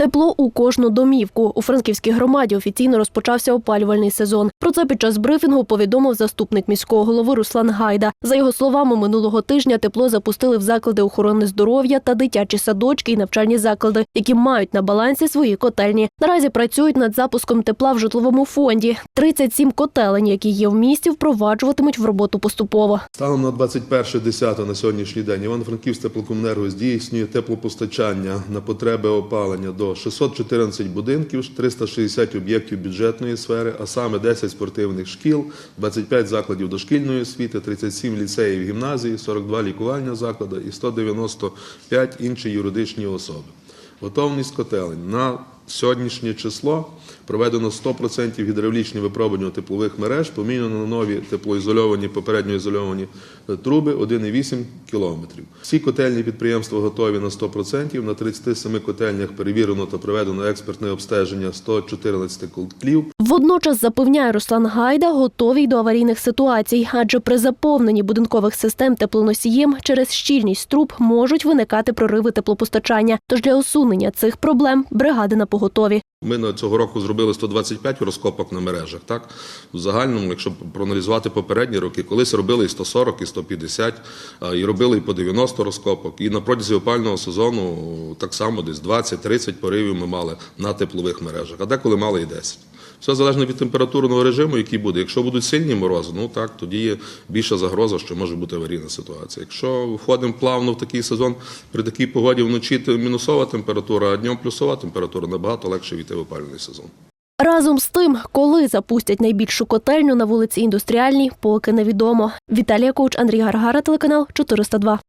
Тепло у кожну домівку. У франківській громаді офіційно розпочався опалювальний сезон. Про це під час брифінгу повідомив заступник міського голови Руслан Гайда. За його словами, минулого тижня тепло запустили в заклади охорони здоров'я та дитячі садочки і навчальні заклади, які мають на балансі свої котельні. Наразі працюють над запуском тепла в житловому фонді. 37 котелень, які є в місті, впроваджуватимуть в роботу поступово. Станом на 21.10 на сьогоднішній день Івано-Франківськ теплокомунерго здійснює теплопостачання на потреби опалення до 614 будинків, 360 об'єктів бюджетної сфери, а саме 10 спортивних шкіл, 25 закладів дошкільної освіти, 37 ліцеїв, гімназії, 42 лікувальні заклади і 195 інші юридичні особи. Готовність котелень на сьогоднішнє число проведено 100% гідравлічні випробування теплових мереж, поміняно на нові теплоізольовані, попередньо ізольовані е, труби 1,8 кілометрів. Всі котельні підприємства готові на 100%. На 37 котельнях перевірено та проведено експертне обстеження 114 котлів. Водночас запевняє Руслан Гайда, готовий до аварійних ситуацій, адже при заповненні будинкових систем теплоносієм через щільність труб можуть виникати прориви теплопостачання. Тож для усунення цих проблем бригади на поготові. Ми на цього року зробили 125 розкопок на мережах. Так в загальному, якщо проаналізувати попередні роки, колись робили і 140, і 150, а, і робили і по 90 розкопок. І на протязі опального сезону так само десь 20-30 поривів ми мали на теплових мережах, а деколи мали і 10. Все залежно від температурного режиму, який буде. Якщо будуть сильні морози, ну так тоді є більша загроза, що може бути аварійна ситуація. Якщо входимо плавно в такий сезон, при такій погоді вночі мінусова температура, а днем плюсова температура, набагато легше війти в опалювальний сезон. Разом з тим, коли запустять найбільшу котельню на вулиці Індустріальній, поки невідомо. Віталія Коуч, Андрій Гаргара, телеканал 402.